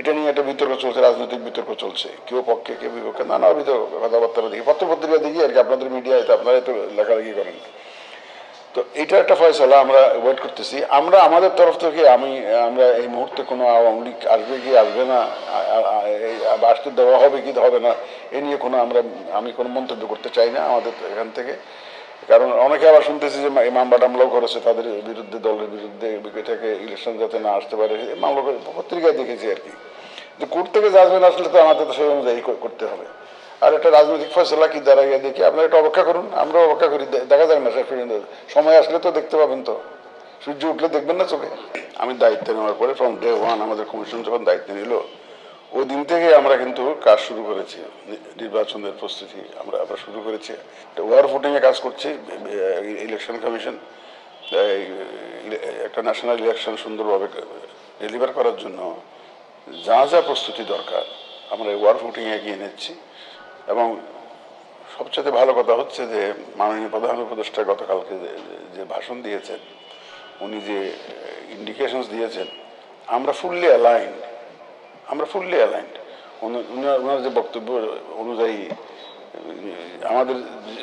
এটা নিয়ে একটা বিতর্ক চলছে, রাজনৈতিক বিতর্ক চলছে। কেউ পক্ষে, কেউ বিপক্ষে, নানা বিতর্ক কথাবার্তা দেখি পত্র পত্রিকা দেখি আর কি, আপনাদের মিডিয়ায় তো আপনারা তো লেখালেখি করেন। তো এটা একটা ফয়সলা, আমরা ওয়েট করতেছি। আমরা আমাদের তরফ থেকে আমি, আমরা এই মুহূর্তে কোনো আওয়ামী লীগ আসবে কি, আসবে না আসতে দেওয়া হবে কি, হবে না, এ নিয়ে কোনো আমরা, আমি কোনো মন্তব্য করতে চাই না আমাদের এখান থেকে। কারণ অনেকে আবার শুনতেছি যে মামলা টামলাও করেছে, তাদের বিরুদ্ধে, দলের বিরুদ্ধে এটাকে ইলেকশন যাতে না আসতে পারে মামলা পত্রিকায় দেখেছি আর কি। যে কোর্ট থেকে জাজমেন্ট আসলে তো আমাদের তো সেই অনুযায়ী করতে হবে। আর একটা রাজনৈতিক ফয়সলা কি দাঁড়াইয়া দেখি, আপনারা একটু অপেক্ষা করুন, আমরাও অপেক্ষা করি দেখা যাক না, শেষ পর্যন্ত। সময় আসলে তো দেখতে পাবেন তো। সূর্য উঠলে দেখবেন না চোখে। আমি দায়িত্ব নেওয়ার পরে ফ্রম ডে ওয়ান আমাদের কমিশন যখন দায়িত্ব নিল ওই দিন থেকে আমরা কিন্তু কাজ শুরু করেছি। নির্বাচনের প্রস্তুতি আমরা আমরা শুরু করেছি। ওয়ার ফুটিংয়ে কাজ করছি ইলেকশন কমিশন। একটা ন্যাশনাল ইলেকশন সুন্দরভাবে ডেলিভার করার জন্য যা যা প্রস্তুতি দরকার আমরা ওয়ার ফুটিংয়ে এগিয়ে নিচ্ছি। এবং সবচেয়ে ভালো কথা হচ্ছে যে, মাননীয় প্রধান উপদেষ্টা গতকালকে যে- ভাষণ দিয়েছেন, উনি যে ইন্ডিকেশনস দিয়েছেন, আমরা ফুললি অ্যালাইন আমরা ফুললি অ্যালাইন্ড ওনার যে বক্তব্য অনুযায়ী, আমাদের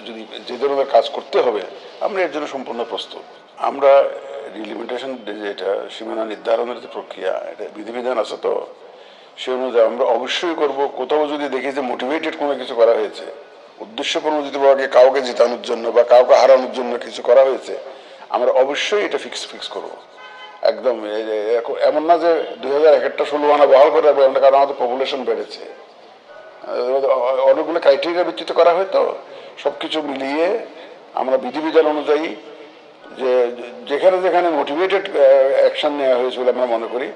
যদি যে ধরনের কাজ করতে হবে, আমরা এর জন্য সম্পূর্ণ প্রস্তুত। আমরা রিলিমিটেশন যেটা সীমানা নির্ধারণের যে প্রক্রিয়া, এটা বিধিবিধান আছে তো, সে অনুযায়ী আমরা অবশ্যই করব। কোথাও যদি দেখি যে মোটিভেটেড কোনো কিছু করা হয়েছে উদ্দেশ্য প্রণোদিতভাবে কাউকে জেতানোর জন্য বা কাউকে হারানোর জন্য কিছু করা হয়েছে, আমরা অবশ্যই এটা ফিক্স ফিক্স করব। একদম এমন না যে দুই হাজার একেরটা ষোলো আনা বহাল করে রাখব কারণ আমাদের পপুলেশন বেড়েছে। অনেকগুলো ক্রাইটেরিয়া ভিত্তিতে করা হয় তো সব কিছু মিলিয়ে আমরা বিধিবিধান অনুযায়ী যে, যেখানে যেখানে মোটিভেটেড অ্যাকশন নেওয়া হয়েছে বলে আমরা মনে করি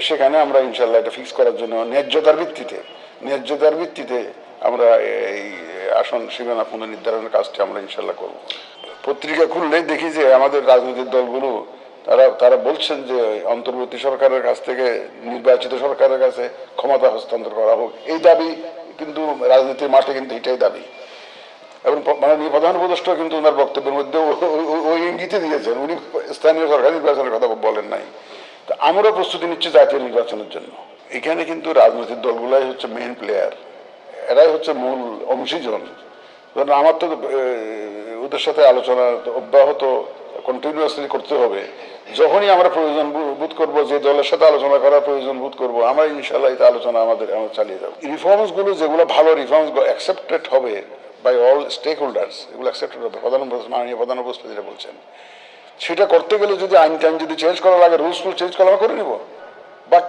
সেখানে আমরা ইনশাল্লাহ এটা ফিক্স করার জন্য ন্যায্যতার ভিত্তিতে ন্যায্যতার ভিত্তিতে আমরা এই আসন সীমানা পুনর্নির্ধারণের কাজটি আমরা ইনশাল্লাহ করব। পত্রিকা খুললে দেখি যে আমাদের রাজনৈতিক দলগুলো তারা তারা বলছেন যে অন্তর্বর্তী সরকারের কাছ থেকে, নির্বাচিত সরকারের কাছে ক্ষমতা হস্তান্তর করা হোক। এই দাবি কিন্তু রাজনীতির মাঠে কিন্তু এটাই দাবি। এবং মাননীয় প্রধান উপদেষ্টা কিন্তু ওনার বক্তব্যের মধ্যে ওই ইঙ্গিতে দিয়েছেন। উনি স্থানীয় সরকার নির্বাচনের কথা বলেন নাই। তো আমরাও প্রস্তুতি নিচ্ছি জাতীয় নির্বাচনের জন্য। এখানে কিন্তু রাজনৈতিক দলগুলাই হচ্ছে মেইন প্লেয়ার এরাই হচ্ছে মূল অংশীজন। আমার তো ওদের সাথে আলোচনা অব্যাহত কন্টিনিউয়াসলি করতে হবে। যখনই আমরা প্রয়োজন বোধ করব যে দলের সাথে আলোচনা করার প্রয়োজন বোধ করব, আমরা ইনশাল্লাহ এই আলোচনা আমাদের আমরা চালিয়ে যাব। রিফর্মসগুলো যেগুলো ভালো রিফর্মস অ্যাকসেপ্টেড হবে বাই অল স্টেক হোল্ডার্স এগুলো অ্যাকসেপ্টেড হবে। প্রধান মাননীয় প্রধান উপস্থিত যেটা বলছেন, সেটা করতে গেলে যদি আইন টাইন যদি চেঞ্জ করা লাগে রুলস টুল চেঞ্জ করা করে নিব। বাট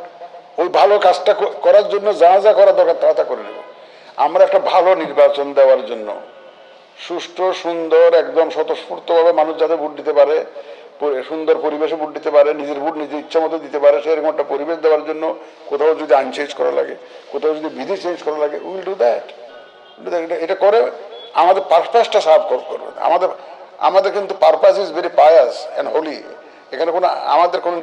ওই ভালো কাজটা করার জন্য যা যা করা দরকার তা তা করে নেব। আমরা একটা ভালো নির্বাচন দেওয়ার জন্য সুষ্ঠু, সুন্দর, একদম স্বতঃস্ফূর্তভাবে মানুষ যাতে ভোট দিতে পারে সুন্দর পরিবেশে ভোট দিতে পারে, নিজের ভোট, নিজের ইচ্ছা মতো দিতে পারে, সেরকম একটা পরিবেশ দেওয়ার জন্য কোথাও যদি আইন চেঞ্জ করা লাগে, কোথাও যদি বিধি চেঞ্জ করা লাগে উইল ডু দ্যাট এটা করে আমাদের পারপাসটা সার্ভ করবে। আমাদের আমাদের কিন্তু purpose is very pious and holy এখানে কোনো, আমাদের কোনো